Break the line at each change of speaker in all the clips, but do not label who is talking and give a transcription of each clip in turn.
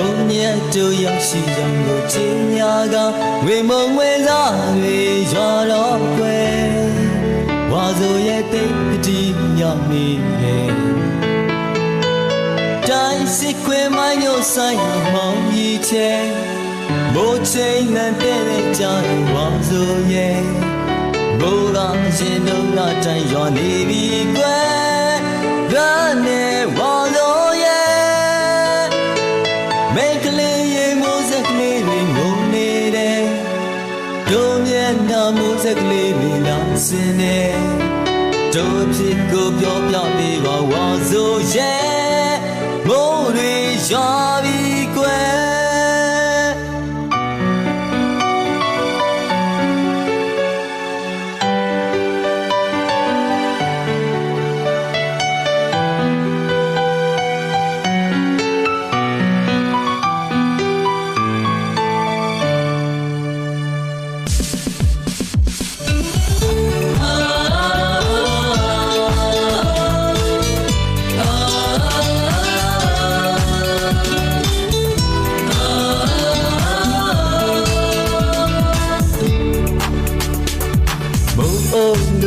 ဘုံမြတ်တို့ရောက်ရှိကြလို့ချင်းများကငွေမုံဝဲစားတွေရွာတော့ကွယ်ဝါဆိုရဲ့တိတ်ပတိမြောက်နေတယ်တိုင်းစစ်ခွေမိုင်းညိုဆိုင်မောင်ကြီးချဲမိုးချိန်နဲ့တဲ့တဲ့ကြာဝါဆိုရဲ့ဘိုးကရှင်တို့ကတိုင်ရွာနေပြီကွယ်ဒါနဲ့ဝါဆိုရဲ့ မိတ်ကလေးရေမိုးစက်ကလေးတွေငုံနေတယ်ဒုံမျက်နှာမိုးစက်ကလေးတွေလာစင်းနေတို့အဖြစ်ကိုပြောပြပေးပါဝါဆိုရဲ့မိုးတွေရွာပြီကွယ်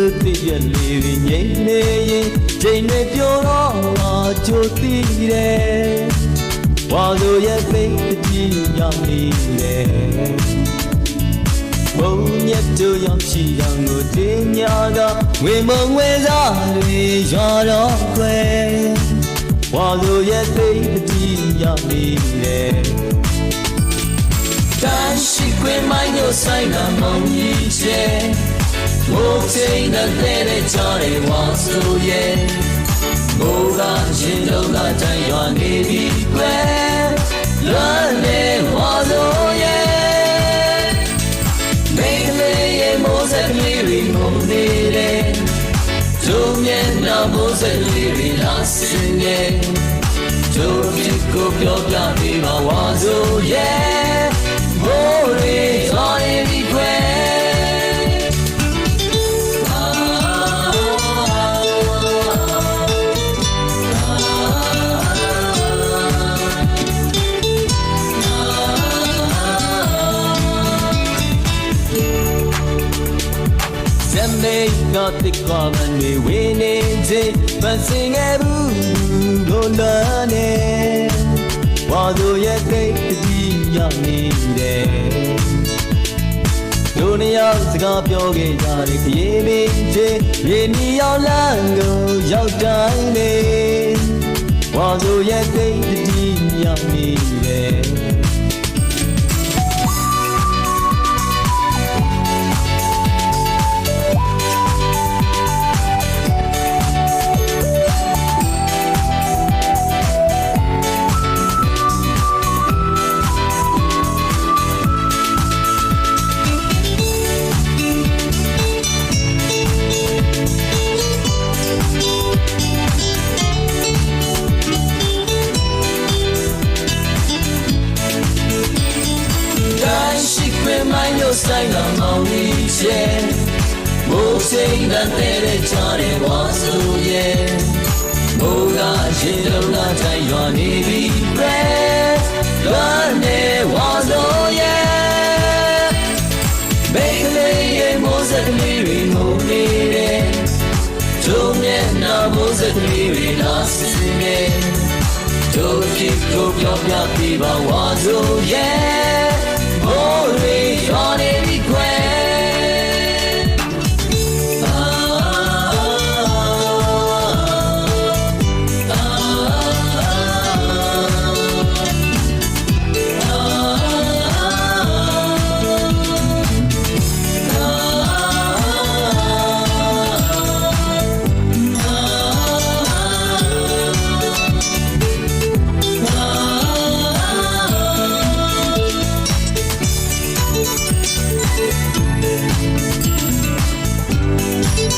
သူသိရလေပြီငိမ့်နေရင်ချိန်တွေပြောတော့ငါကြိုသိတယ်ဝါလိုရဲ့ပိတ်အကြည့်ရောက်နေတယ်ဘုံမြတ်တို့ရောက်ရှိရောင်ကိုတင်းညာကငွေမုံဝဲစားတွေရွာတော့ခွဲဝါလိုရဲ့ပိတ်အကြည့်ရောက်နေတယ်တန်ရှိခွေမိုင်းတို့ဆိုင်ကမောင်ကြီးချဲ Move chain the lady Johnny wants to yeah Move on chin do la chan yo ni bi kwe Learn ne wa so yeah Make me ye mo se mi ri mo ni le Do mye na mo se li ri la sin ye Do mi ko pyo pya mi ma wa so yeah Move on မေကတိကမနေဝင်းနေခြင်းမစင်ခဲ့ဘူးဘုံလာနေဝါတို့ရဲ့တိတ်တည်းရောက်နေတယ်တို့နှစ်ယောက်စကားပြောခဲ့ကြတယ်ခရီးမင်းချင်းရေနီရောက်လမ်းကိုရောက်တိုင်းနေဝါတို့ရဲ့တိတ်တည်းရောက်နေတယ် ခွေမိုင်းလို့ဆိုင်လာမောင်ကြီးချဲမိုးစိမ်တဲ့တဲ့ချားတဲ့ဝါဆိုရဲ့မိုးကရေလုံးလာတိုင်းရွာနေပြီပဲလွမ်းနေဝါဆိုရဲ့မိတ်ကလေးရဲ့မိုးစက်ကလေးတွေငုံနေတယ်ကျုံမျက်နှာမိုးစက်ကလေးတွေလာစင်းနေတို့ဖြစ်ကိုပြောပြပြပါဝါဆိုရဲ့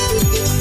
Thank you.